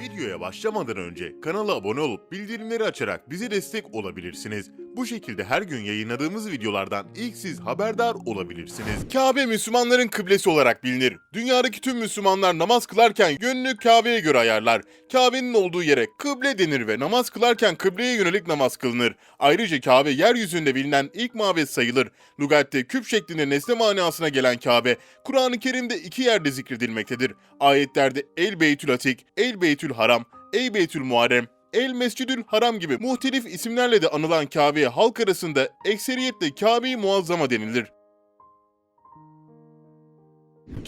Videoya başlamadan önce kanala abone olup bildirimleri açarak bize destek olabilirsiniz. Bu şekilde her gün yayınladığımız videolardan ilk siz haberdar olabilirsiniz. Kabe Müslümanların kıblesi olarak bilinir. Dünyadaki tüm Müslümanlar namaz kılarken yönünü Kabe'ye göre ayarlar. Kabe'nin olduğu yere kıble denir ve namaz kılarken kıbleye yönelik namaz kılınır. Ayrıca Kabe yeryüzünde bilinen ilk mabet sayılır. Lugatte küp şeklinde nesne manasına gelen Kabe, Kur'an-ı Kerim'de iki yerde zikredilmektedir. Ayetlerde El Beytül Atik, El Beytül Haram, Ey Beytül Muharrem, El Mescidül Haram gibi muhtelif isimlerle de anılan Kabe'ye halk arasında ekseriyetle Kabe-i Muazzama denilir.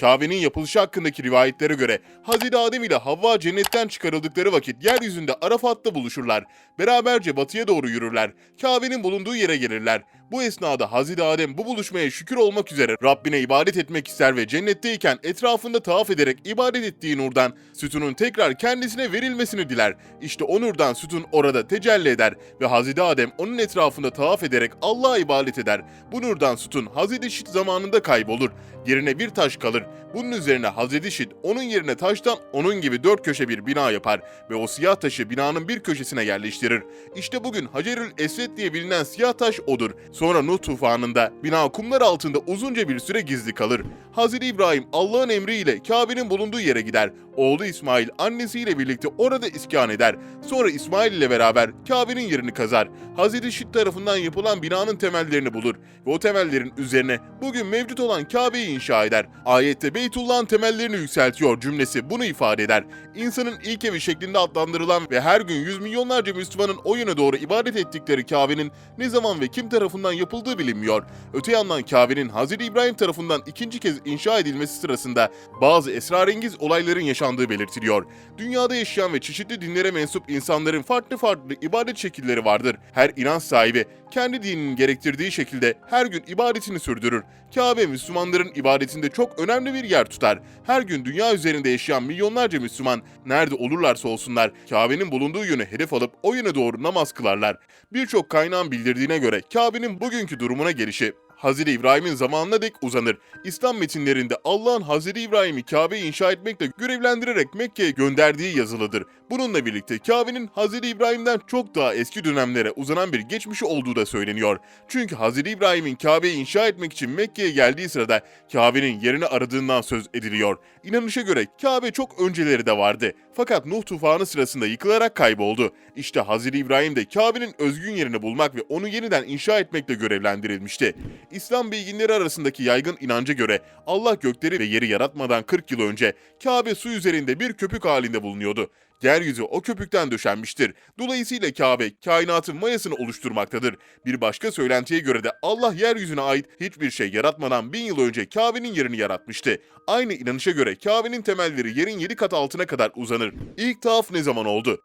Kabe'nin yapılışı hakkındaki rivayetlere göre Hazreti Adem ile Havva cennetten çıkarıldıkları vakit yeryüzünde Arafat'ta buluşurlar. Beraberce batıya doğru yürürler. Kabe'nin bulunduğu yere gelirler. Bu esnada Hazreti Adem bu buluşmaya şükür olmak üzere Rabbine ibadet etmek ister ve cennetteyken etrafında tavaf ederek ibadet ettiği nurdan sütunun tekrar kendisine verilmesini diler. İşte o nurdan sütun orada tecelli eder ve Hazreti Adem onun etrafında tavaf ederek Allah'a ibadet eder. Bu nurdan sütun Hazreti Şit zamanında kaybolur. Yerine bir taş kalır. Bunun üzerine Hazreti Şit onun yerine taştan onun gibi dört köşe bir bina yapar ve o siyah taşı binanın bir köşesine yerleştirir. İşte bugün Hacerül Esved diye bilinen siyah taş odur. Sonra Nuh tufanında bina kumlar altında uzunca bir süre gizli kalır. Hazreti İbrahim Allah'ın emriyle Kabe'nin bulunduğu yere gider. Oğlu İsmail annesiyle birlikte orada iskan eder. Sonra İsmail ile beraber Kabe'nin yerini kazar. Hazreti Şit tarafından yapılan binanın temellerini bulur ve o temellerin üzerine bugün mevcut olan Kabe'yi inşa eder. Ayette Beytullah'ın temellerini yükseltiyor cümlesi bunu ifade eder. İnsanın ilk evi şeklinde adlandırılan ve her gün yüz milyonlarca Müslümanın o yöne doğru ibadet ettikleri Kabe'nin ne zaman ve kim tarafından yapıldığı bilinmiyor. Öte yandan Kabe'nin Hazreti İbrahim tarafından ikinci kez inşa edilmesi sırasında bazı esrarengiz olayların yaşandığı belirtiliyor. Dünyada yaşayan ve çeşitli dinlere mensup insanların farklı farklı ibadet şekilleri vardır. Her inanç sahibi kendi dininin gerektirdiği şekilde her gün ibadetini sürdürür. Kabe Müslümanların ibadetinde çok önemli bir yer tutar. Her gün dünya üzerinde yaşayan milyonlarca Müslüman nerede olurlarsa olsunlar Kabe'nin bulunduğu yöne hedef alıp o yöne doğru namaz kılarlar. Birçok kaynağın bildirdiğine göre Kabe'nin bugünkü durumuna gelişi Hazreti İbrahim'in zamanına dek uzanır. İslam metinlerinde Allah'ın Hazreti İbrahim'i Kabe'yi inşa etmekle görevlendirerek Mekke'ye gönderdiği yazılıdır. Bununla birlikte Kabe'nin Hazreti İbrahim'den çok daha eski dönemlere uzanan bir geçmişi olduğu da söyleniyor. Çünkü Hazreti İbrahim'in Kabe'yi inşa etmek için Mekke'ye geldiği sırada Kabe'nin yerini aradığından söz ediliyor. İnanışa göre Kabe çok önceleri de vardı. Fakat Nuh tufanı sırasında yıkılarak kayboldu. İşte Hazreti İbrahim de Kabe'nin özgün yerini bulmak ve onu yeniden inşa etmekle görevlendirilmişti. İslam bilginleri arasındaki yaygın inanca göre Allah gökleri ve yeri yaratmadan 40 yıl önce Kabe su üzerinde bir köpük halinde bulunuyordu. Yeryüzü o köpükten döşenmiştir. Dolayısıyla Kabe kainatın mayasını oluşturmaktadır. Bir başka söylentiye göre de Allah yeryüzüne ait hiçbir şey yaratmadan bin yıl önce Kabe'nin yerini yaratmıştı. Aynı inanışa göre Kabe'nin temelleri yerin 7 kat altına kadar uzanır. İlk tavaf ne zaman oldu?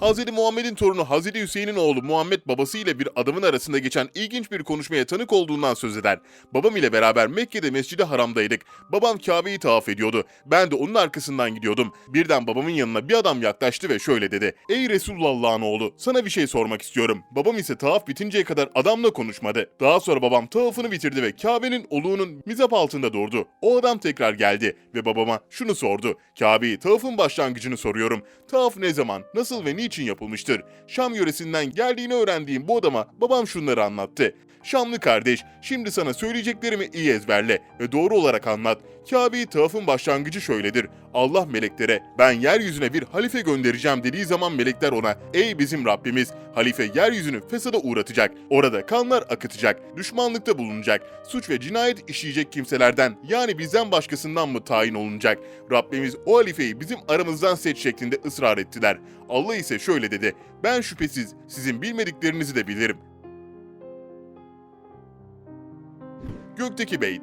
Hz. Muhammed'in torunu Hz. Hüseyin'in oğlu Muhammed babası ile bir adamın arasında geçen ilginç bir konuşmaya tanık olduğundan söz eder. Babam ile beraber Mekke'de Mescid-i Haram'daydık. Babam Kabe'yi tavaf ediyordu. Ben de onun arkasından gidiyordum. Birden babamın yanına bir adam yaklaştı ve şöyle dedi. Ey Resulullah'ın oğlu sana bir şey sormak istiyorum. Babam ise tavaf bitinceye kadar adamla konuşmadı. Daha sonra babam tavafını bitirdi ve Kabe'nin oluğunun mizap altında durdu. O adam tekrar geldi ve babama şunu sordu. Kabe'yi tavafın başlangıcını soruyorum. Tavaf ne zaman, nasıl ve niçin yapılmıştır? Şam yöresinden geldiğini öğrendiğim bu adama babam şunları anlattı. Şamlı kardeş, şimdi sana söyleyeceklerimi iyi ezberle ve doğru olarak anlat. Kabe'yi tavafın başlangıcı şöyledir. Allah meleklere ben yeryüzüne bir halife göndereceğim dediği zaman melekler ona ey bizim Rabbimiz halife yeryüzünü fesada uğratacak. Orada kanlar akıtacak, düşmanlıkta bulunacak, suç ve cinayet işleyecek kimselerden yani bizden başkasından mı tayin olunacak? Rabbimiz o halifeyi bizim aramızdan seç şeklinde ısrar ettiler. Allah ise şöyle dedi. Ben şüphesiz sizin bilmediklerinizi de bilirim. Gökteki Beyt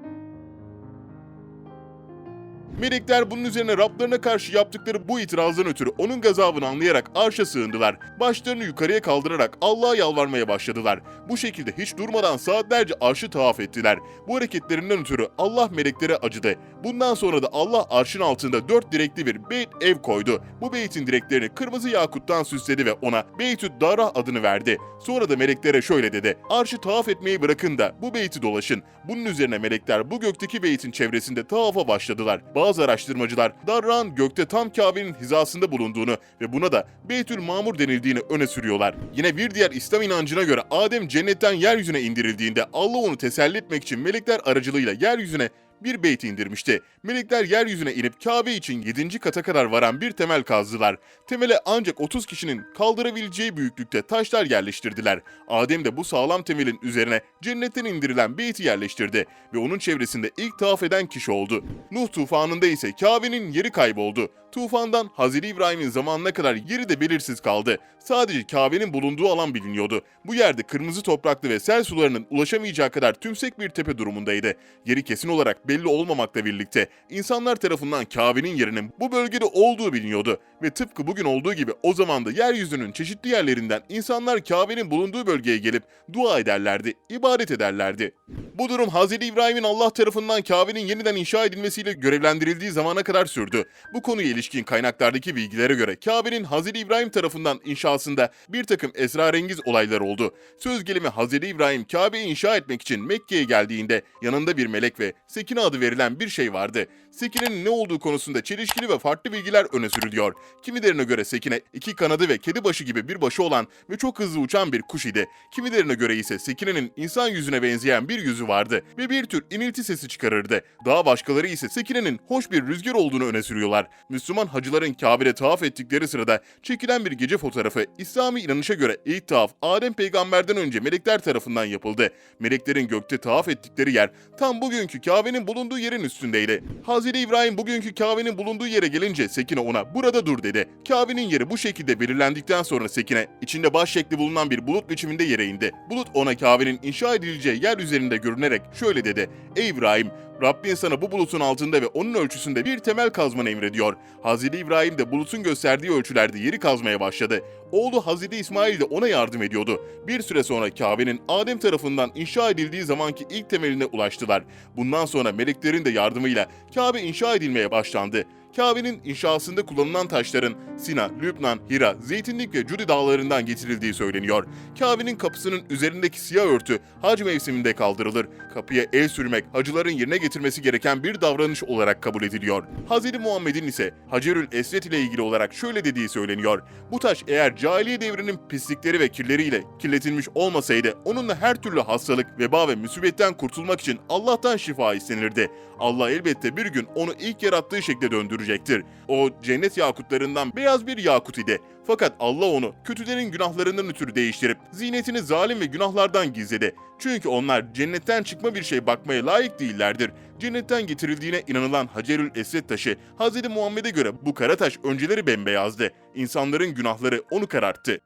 Melekler bunun üzerine Rablarına karşı yaptıkları bu itirazdan ötürü onun gazabını anlayarak arşa sığındılar. Başlarını yukarıya kaldırarak Allah'a yalvarmaya başladılar. Bu şekilde hiç durmadan saatlerce arşı tavaf ettiler. Bu hareketlerinden ötürü Allah meleklere acıdı. Bundan sonra da Allah arşın altında dört direkli bir beyt ev koydu. Bu beytin direklerini kırmızı yakuttan süsledi ve ona Beytü Darah adını verdi. Sonra da meleklere şöyle dedi. Arşı tavaf etmeyi bırakın da bu beyti dolaşın. Bunun üzerine melekler bu gökteki beytin çevresinde tavafa başladılar. Bazı araştırmacılar Darra'nın gökte tam Kabe'nin hizasında bulunduğunu ve buna da Beytül Mamur denildiğini öne sürüyorlar. Yine bir diğer İslam inancına göre Adem cennetten yeryüzüne indirildiğinde Allah onu teselli etmek için melekler aracılığıyla yeryüzüne bir beyt indirmişti. Melekler yeryüzüne inip Kabe için 7. kata kadar varan bir temel kazdılar. Temele ancak 30 kişinin kaldırabileceği büyüklükte taşlar yerleştirdiler. Adem de bu sağlam temelin üzerine cennetten indirilen beyti yerleştirdi ve onun çevresinde ilk tavaf eden kişi oldu. Nuh tufanında ise Kabe'nin yeri kayboldu. Tufandan Hazreti İbrahim'in zamanına kadar yeri de belirsiz kaldı. Sadece Kabe'nin bulunduğu alan biliniyordu. Bu yerde kırmızı topraklı ve sel sularının ulaşamayacağı kadar tümsek bir tepe durumundaydı. Yeri kesin olarak belli olmamakla birlikte insanlar tarafından Kabe'nin yerinin bu bölgede olduğu biliniyordu. Ve tıpkı bugün olduğu gibi o zaman da yeryüzünün çeşitli yerlerinden insanlar Kabe'nin bulunduğu bölgeye gelip dua ederlerdi, ibadet ederlerdi. Bu durum Hz. İbrahim'in Allah tarafından Kabe'nin yeniden inşa edilmesiyle görevlendirildiği zamana kadar sürdü. Bu konuya ilişkin kaynaklardaki bilgilere göre Kabe'nin Hz. İbrahim tarafından inşasında bir takım esrarengiz olaylar oldu. Söz gelimi Hz. İbrahim Kabe'yi inşa etmek için Mekke'ye geldiğinde yanında bir melek ve Sekine adı verilen bir şey vardı. Sekine'nin ne olduğu konusunda çelişkili ve farklı bilgiler öne sürülüyor. Kimilerine göre Sekine iki kanadı ve kedi başı gibi bir başı olan ve çok hızlı uçan bir kuş idi. Kimilerine göre ise Sekine'nin insan yüzüne benzeyen bir yüzü vardı ve bir tür inilti sesi çıkarırdı. Daha başkaları ise Sekine'nin hoş bir rüzgar olduğunu öne sürüyorlar. Müslüman hacıların Kabe'de tavaf ettikleri sırada çekilen bir gece fotoğrafı İslami inanışa göre ilk tavaf Adem peygamberden önce melekler tarafından yapıldı. Meleklerin gökte tavaf ettikleri yer tam bugünkü Kabe'nin bulunduğu yerin üstündeydi. Hazreti İbrahim bugünkü Kabe'nin bulunduğu yere gelince Sekine ona burada dur dedi. Kabe'nin yeri bu şekilde belirlendikten sonra Sekine içinde baş şekli bulunan bir bulut biçiminde yere indi. Bulut ona Kabe'nin inşa edileceği yer üzerinde görünerek şöyle dedi. Ey İbrahim Rabbin sana bu bulutun altında ve onun ölçüsünde bir temel kazmanı emrediyor. Hazreti İbrahim de bulutun gösterdiği ölçülerde yeri kazmaya başladı. Oğlu Hazreti İsmail de ona yardım ediyordu. Bir süre sonra Kabe'nin Adem tarafından inşa edildiği zamanki ilk temeline ulaştılar. Bundan sonra meleklerin de yardımıyla Kabe inşa edilmeye başlandı. Kabe'nin inşasında kullanılan taşların Sina, Lübnan, Hira, Zeytinlik ve Cudi dağlarından getirildiği söyleniyor. Kabe'nin kapısının üzerindeki siyah örtü hac mevsiminde kaldırılır. Kapıya el sürmek hacıların yerine getirmesi gereken bir davranış olarak kabul ediliyor. Hz. Muhammed'in ise Hacerül Esvet ile ilgili olarak şöyle dediği söyleniyor. Bu taş eğer cahiliye devrinin pislikleri ve kirleriyle kirletilmiş olmasaydı onunla her türlü hastalık, veba ve musibetten kurtulmak için Allah'tan şifa istenirdi. Allah elbette bir gün onu ilk yarattığı şekle döndürecektir. O cennet yakutlarından beyaz bir yakut idi. Fakat Allah onu kötülerin günahlarından ötürü değiştirip zinetini zalim ve günahlardan gizledi. Çünkü onlar cennetten çıkma bir şey bakmaya layık değillerdir. Cennetten getirildiğine inanılan Hacerül Esved taşı Hz. Muhammed'e göre bu kara taş önceleri bembeyazdı. İnsanların günahları onu kararttı.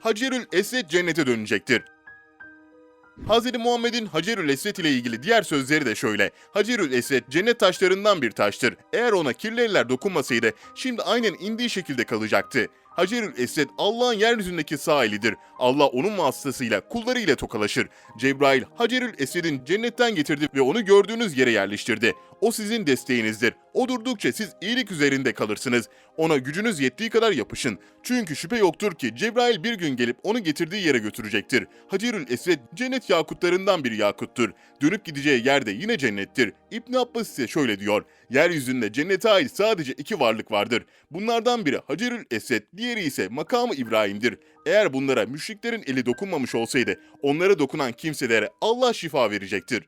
Hacerül Esved cennete dönecektir. Hz. Muhammed'in Hacerül Esved ile ilgili diğer sözleri de şöyle. Hacerül Esved cennet taşlarından bir taştır. Eğer ona kirli eller dokunmasaydı şimdi aynen indiği şekilde kalacaktı. Hacerül Esved Allah'ın yeryüzündeki sağ elidir. Allah onun vasıtasıyla kulları ile tokalaşır. Cebrail Hacerül Esved'in cennetten getirdi ve onu gördüğünüz yere yerleştirdi. O sizin desteğinizdir. O durdukça siz iyilik üzerinde kalırsınız. Ona gücünüz yettiği kadar yapışın. Çünkü şüphe yoktur ki Cebrail bir gün gelip onu getirdiği yere götürecektir. Hacerül Esved cennet yakutlarından bir yakuttur. Dönüp gideceği yerde yine cennettir. İbn Abbas ise şöyle diyor. Yeryüzünde cennete ait sadece iki varlık vardır. Bunlardan biri Hacerül Esved, diğeri ise makamı İbrahim'dir. Eğer bunlara müşriklerin eli dokunmamış olsaydı onlara dokunan kimselere Allah şifa verecektir.